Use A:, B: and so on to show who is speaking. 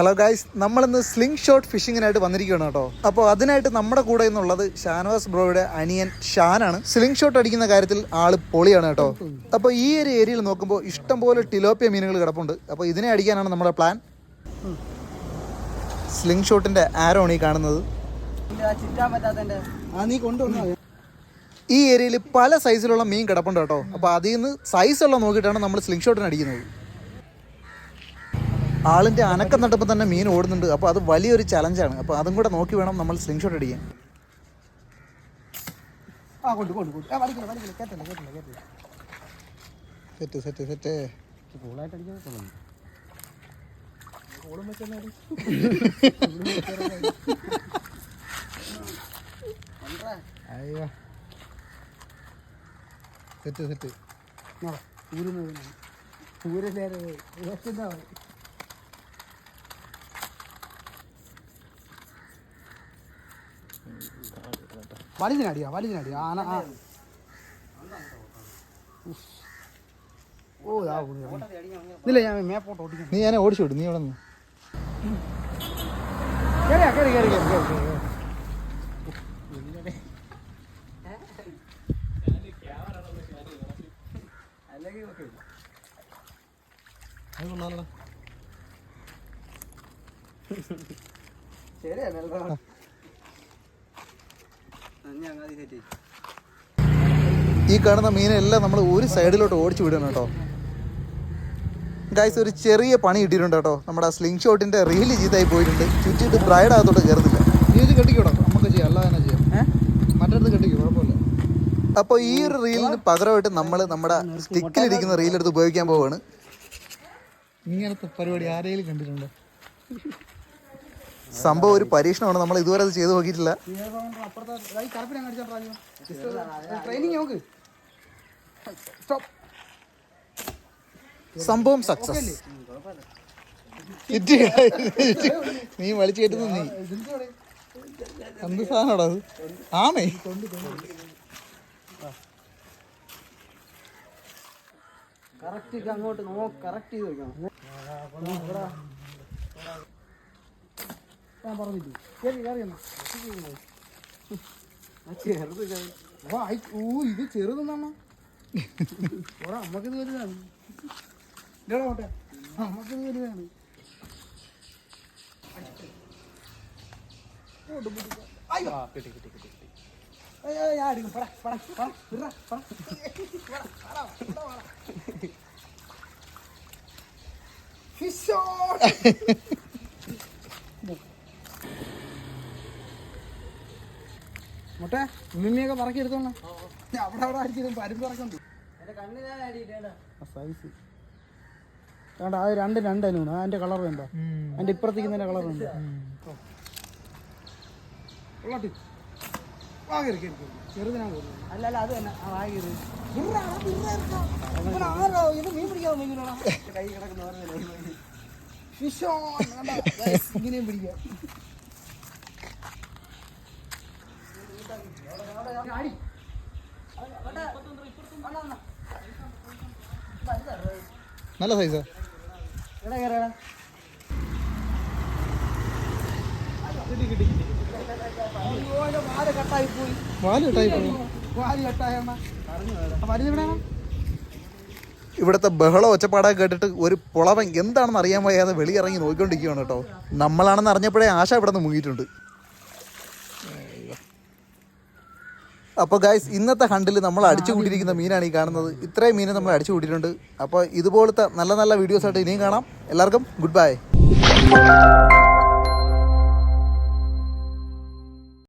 A: Hello guys നമ്മളിന്ന് sling shot ഫിഷിങ്ങിനായിട്ട് വന്നിരിക്കുകയാണ് കേട്ടോ. അപ്പോൾ അതിനായിട്ട് നമ്മുടെ കൂടെ എന്നുള്ളത് ഷാനവാസ് ബ്രോയുടെ അനിയൻ ഷാനാണ്. സ്ലിംഗ് ഷോട്ട് അടിക്കുന്ന കാര്യത്തിൽ ആൾ പൊളിയാണ് കേട്ടോ. അപ്പോൾ ഈ ഒരു ഏരിയയിൽ നോക്കുമ്പോൾ ഇഷ്ടംപോലെ ടിലോപ്പിയ മീനുകൾ കിടപ്പുണ്ട്. അപ്പോൾ ഇതിനെ അടിക്കാനാണ് നമ്മുടെ പ്ലാൻ സ്ലിംഗ് ഷോട്ടിന്റെ ആരോ ആണ് ഈ കാണുന്നത്. ഈ ഏരിയയിൽ പല സൈസിലുള്ള മീൻ കിടപ്പുണ്ട് കേട്ടോ. അപ്പോൾ അതിൽ നിന്ന് സൈസുള്ള നോക്കിയിട്ടാണ് നമ്മൾ സ്ലിംഗ് ഷോട്ടിന് അടിക്കുന്നത്. ആളിന്റെ അനക്കം നട്ടപ്പോൾ തന്നെ മീൻ ഓടുന്നുണ്ട്. അപ്പോൾ അത് വലിയൊരു ചലഞ്ചാണ് അപ്പോൾ അതും കൂടെ നോക്കി വേണം നമ്മൾ സ്ലിംഗ് ഷോട്ട് അടിക്കാൻ
B: ആ കൊണ്ട് കൊണ്ട് കൊണ്ട്. ആ വലിക്കില്ല വലിക്കില്ല കേട്ടില്ല കേട്ടില്ല കേട്ടില്ല.
A: സെറ്റ് സെറ്റ് സെറ്റ്
B: കൂളായിട്ട് അടിക്കാൻ തോന്നുന്നു
A: അയ്യോ സെറ്റ് സെറ്റ്
B: വലിതിനടിയാ? വലിതിനടിയാ? ആന ആ. ഓ ഉള്ളി. ഇല്ല ഞാൻ മേപ്പോട്ട് ഓടിക്കാം
A: നീ ഞാൻ ഓടിച്ചു വിടും നീ ഇവിടെ നിന്ന്?
B: കേറിയാ കേറി കേറി കേറി കേറി കേറി. ശരിയാ നല്ല
A: ഈ കാണുന്ന മീനെല്ലാം നമ്മൾ ഒരു സൈഡിലോട്ട് ഓടിച്ചു വിടണം കേട്ടോ. ഗായ്സ് ഒരു ചെറിയ പണി കിട്ടിയിട്ടുണ്ട് കേട്ടോ. നമ്മുടെ ആ സ്ലിംഗ് ഷോട്ടിന്റെ റീൽ ചെയ്തായി പോയിട്ടുണ്ട്. ചുറ്റിട്ട് ബ്രൈഡ് അകത്തോട്ട് കയറുന്നില്ല
B: നീ ഇത് കെട്ടിക്കോടാ. നമുക്ക് ചെയ്യാം. അല്ലാതെ തന്നെ ചെയ്യാം. മറ്റടുത്ത് കെട്ടിക്കോ. കുഴപ്പമില്ല.
A: അപ്പോൾ ഈ ഒരു റീലിന് പകരമായിട്ട് നമ്മൾ നമ്മുടെ സ്റ്റിക്കിലിരിക്കുന്ന റീലെടുത്ത് ഉപയോഗിക്കാൻ പോവാണ്.
B: ഇങ്ങനത്തെ പരിപാടി ആരെങ്കിലും കണ്ടിട്ടുണ്ടോ?
A: സംഭവം ഒരു പരീക്ഷണമാണ്. നമ്മൾ ഇതുവരെ അത് ചെയ്തു നോക്കിയിട്ടില്ല. സംഭവം സക്സസ് നീ വലിച്ചു നീ. എന്ത് സാധനമാടാ അത്? ആമേ.
B: കറക്റ്റ് അങ്ങോട്ട് കറക്റ്റ് ചെയ്ത് വെക്കണം. ഞാൻ പറഞ്ഞില്ലേ കേറി കേറി എന്നാ. ഓ, ഇത് ചെറുതെന്നാണ് ഓടാ നമ്മക്കിത് വലുതാണ്. ഇല്ലടാ മോട്ടെ. നമ്മക്കിത് വലുതാണ്. ഞാൻ അടിക്കും. പടാ, പടാ, പടാ, വിട്രാ, പടാ. പടാ, പടാ, പടാ, പടാ. Fish on! മുട്ടെ ഉമ്മിയൊക്കെ പറക്കി എടുത്തോളാം അവിടെ അവിടെ അടിച്ചിരുന്നു പരുന്ന് പറക്കുന്നുണ്ട് സൈസ് വേണ്ട അത് രണ്ട് രണ്ട് അനുമാണ് അതിന്റെ കളർ വേണ്ട? അതിന്റെ ഇപ്പുറത്തേക്ക് കളർ ഉണ്ട് അല്ലല്ല അത് തന്നെ. മീൻ പിടിക്കാതെ കൈ കിടക്കുന്ന ഇങ്ങനെയും പിടിക്കാം.
A: നല്ല സൈസ്
B: വാൽ കട്ടായി പോയി. കട്ടായ
A: ഇവിടുത്തെ ബഹള ഒച്ചപ്പാടൊക്കെ കേട്ടിട്ട് ഒരു പുളവൻ എന്താണെന്ന് അറിയാൻ വയ്യാതെ വെളിയിറങ്ങി നോക്കിക്കൊണ്ടിരിക്കുകയാണ് കേട്ടോ. നമ്മളാണെന്ന് അറിഞ്ഞപ്പോഴേ ആശ ഇവിടെ നിന്ന് മുങ്ങിയിട്ടുണ്ട്. അപ്പോൾ ഗായ്സ് ഇന്നത്തെ ഹണ്ടിൽ നമ്മൾ അടിച്ചു കൂട്ടിയിരിക്കുന്ന മീനാണ് ഈ കാണുന്നത്. ഇത്രയും മീനെ നമ്മൾ അടിച്ചു കൂട്ടിയിട്ടുണ്ട് അപ്പോൾ ഇതുപോലത്തെ നല്ല നല്ല വീഡിയോസ് ആയിട്ട് ഇനിയും കാണാം. എല്ലാവർക്കും ഗുഡ് ബൈ